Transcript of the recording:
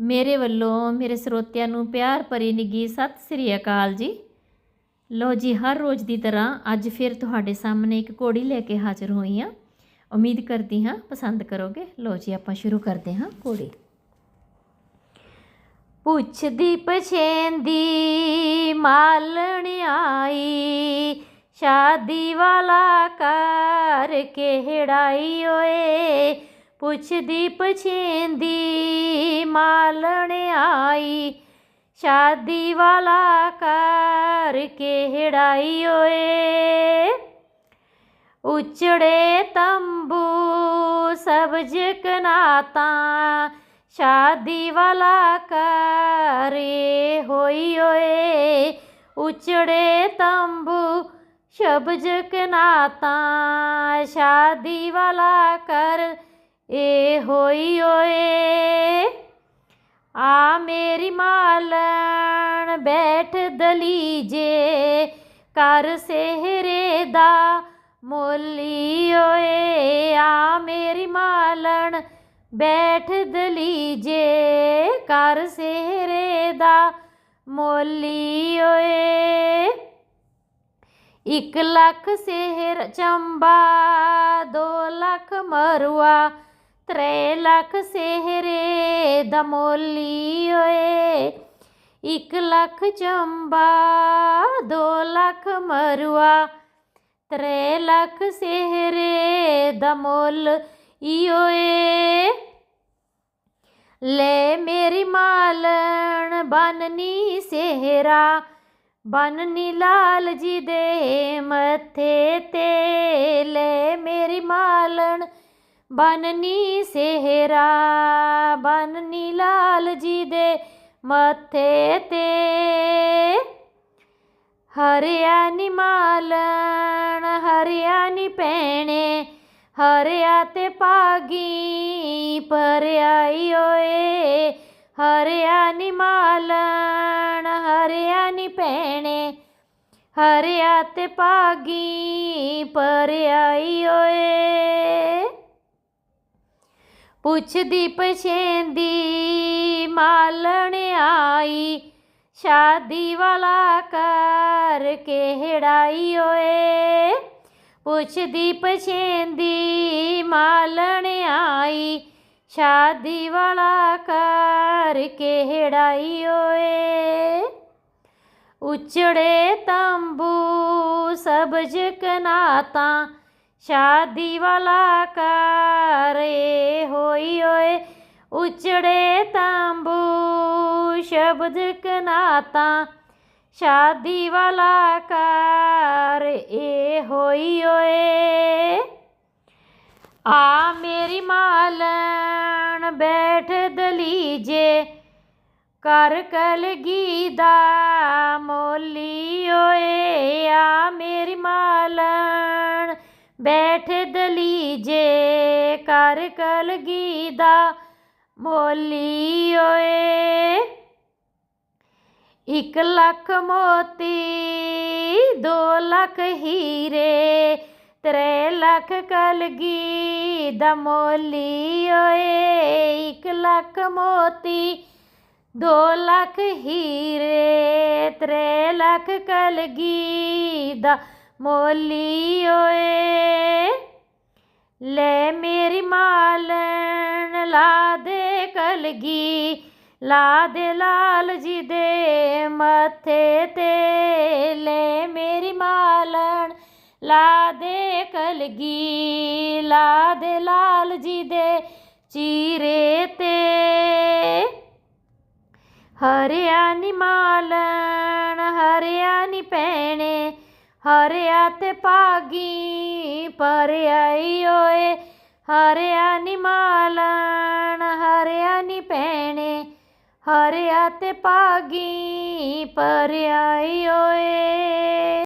ਮੇਰੇ ਵੱਲੋਂ ਮੇਰੇ ਸਰੋਤਿਆਂ ਨੂੰ ਪਿਆਰ ਭਰੀ ਨਿੱਘੀ ਸਤਿ ਸ੍ਰੀ ਅਕਾਲ ਜੀ। ਲੋ ਜੀ, ਹਰ ਰੋਜ਼ ਦੀ ਤਰ੍ਹਾਂ ਅੱਜ ਫਿਰ ਤੁਹਾਡੇ ਸਾਹਮਣੇ ਇੱਕ ਕੋੜੀ ਲੈ ਕੇ ਹਾਜ਼ਰ ਹੋਈ ਹਾਂ। ਉਮੀਦ ਕਰਦੀ ਹਾਂ ਪਸੰਦ ਕਰੋਗੇ। ਲੋ ਜੀ, ਆਪਾਂ ਸ਼ੁਰੂ ਕਰਦੇ ਹਾਂ ਕੋੜੀ ਪੁੱਛਦੀ ਪਛੇਂਦੀ ਮਾਲਣ ਆਈ, ਸ਼ਾਦੀ ਵਾਲਾ ਕਰ ਕਿਹੜਾਈ ਓਏ? ਪੁੱਛਦੀ ਪਛੇਂਦੀ ਮਾਲਣ ਆਈ। ਸ਼ਾਦੀ ਵਾਲਾ ਕਰ ਕਿਹੜਾਈ ਓਏ? ਉਚੜੇ ਤੰਬੂ ਸਬਜ ਕਨਾਤਾ ਸ਼ਾਦੀ ਵਾਲਾ ਕਰੇ ਹੋਈ ਓਏ। ਉਚੜੇ ਤੰਬੂ ਸ਼ਬਜ ਕਨਾਤਾ ਸ਼ਾਦੀ ਵਾਲਾ ਕਰ ਏ ਹੋਈ ਓਏ, ਆ ਮੇਰੀ ਮਾਲਣ ਬੈਠ ਦਲੀਜੇ ਕਰ ਸਹਿਰੇ ਦਾ ਮੋਲੀ ਓਏ, ਆ ਮੇਰੀ ਮਾਲਣ ਬੈਠ ਦਲੀਜੇ ਕਰ ਸਹਿਰੇ ਦਾ ਮੋਲੀ ਓਏ। ਇੱਕ ਲੱਖ ਸਿਹਰ ਚੰਬਾ, ਦੋ ਲੱਖ ਮਰਵਾ ਤਰੇ ਲੱਖ ਸਿਹਰੇ ਦਮੋਲੀ ਓਏ। ਇੱਕ ਲੱਖ ਚੰਬਾ, ਦੋ ਲੱਖ ਮਰਵਾ ਤਰੇ ਲੱਖ ਸਿਹਰੇ ਦਮੋਲ ਈਓਏ ਲੈ ਮੇਰੀ ਮਾਲਣ ਬਨਨੀ ਸਿਹਰਾ। ਬਨਨੀ ਲਾਲ ਜੀ ਦੇ ਮੱਥੇ ਤੇ। ਲੈ ਮੇਰੀ ਮਾਲਣ ਬਨਨੀ ਸਿਹਰਾ ਬਨਨੀ ਲਾਲ ਜੀ ਦੇ ਮੱਥੇ ਤੇ ਹਰਿਆ ਨੀ ਮਾਲਣ ਹਰਿਆ ਨੀ ਪੈਣੇ ਹਰਿਆ ਤੇ ਪਾਗੀ ਪਰਿਆਈ ਓਏ ਹਰਿਆ ਨੀ ਮਾਲਣ ਹਰਿਆ ਨੀ ਪੈਣੇ ਹਰਿਆ ਤੇ ਪਾਗੀ ਪਰਿਆਈ ਓਏ ਪੁੱਛਦੀ ਪਛੇਂਦੀ, ਮਾਲਣ ਆਈ। ਸ਼ਾਦੀ ਵਾਲਾ ਕਰ ਕਿਹੜਾਈ ਓਏ? ਪੁੱਛਦੀ ਪਛੇਂਦੀ, ਮਾਲਣ ਆਈ। ਸ਼ਾਦੀ ਵਾਲਾ ਕਰ ਕਿਹੜਾਈ ਓਏ? ਉਚੜੇ ਤੰਬੂ, ਸਬਜ ਕਨਾਤਾ ਸ਼ਾਦੀ ਵਾਲਾ ਕਰੇ ਹੋਈ ਓਏ ਉਚੜੇ ਤੰਬੂ, ਸ਼ਬਦ ਕਨਾਤਾ। ਸ਼ਾਦੀ ਵਾਲਾ ਕਰ ਏ ਹੋਈ ਓਏ, ਆ ਮੇਰੀ ਮਾਲਣ ਬੈਠ ਦਲੀਜੇ। ਕਰ ਕਲਗੀ ਦਾ ਮੋਲੀ ਓਏ, ਆ ਮੇਰੀ ਮਾਲਣ ਬੈਠ ਦਲੀਜੇ ਕਰ ਕਲਗੀ ਦਾ ਮੋਲੀ ਓਏ। ਇੱਕ ਲੱਖ ਮੋਤੀ, ਦੋ ਲੱਖ ਹੀਰੇ, ਤਰੇ ਲੱਖ ਕਲਗੀ ਦਾ ਮੋਲੀ ਓਏ। ਇੱਕ ਲੱਖ ਮੋਤੀ, ਦੋ ਲੱਖ ਹੀਰੇ, ਤਰੇ ਲੱਖ ਕਲਗੀ ਦਾ ਮੋਲੀ ਓਏ। ਲੈ ਮੇਰੀ ਮਾਲਣ, ਲਾ ਦੇ ਕਲਗੀ, ਲਾ ਦੇ ਲਾਲ ਜੀ ਦੇ ਮੱਥੇ ਤੇ। ਲੈ ਮੇਰੀ ਮਾਲਣ, ਲਾ ਦੇ ਕਲਗੀ, ਲਾ ਦੇ ਲਾਲ ਜੀ ਦੇ ਚੀਰੇ ਤੇ। ਹਰਿਆਣੀ ਮਾਲਣ ਹਰਿਆ ਨੀ ਹਰਿਆ ਤੇ ਪਾਗੀ ਆਈ ਓਏ, ਹਰਿਆ ਨੀ ਮਾਲਣ, ਹਰਿਆ ਨੀ ਪੈਣੇ ਹਰਿਆ ਤੇ ਪਾਗੀ ਆਈ ਓਏ।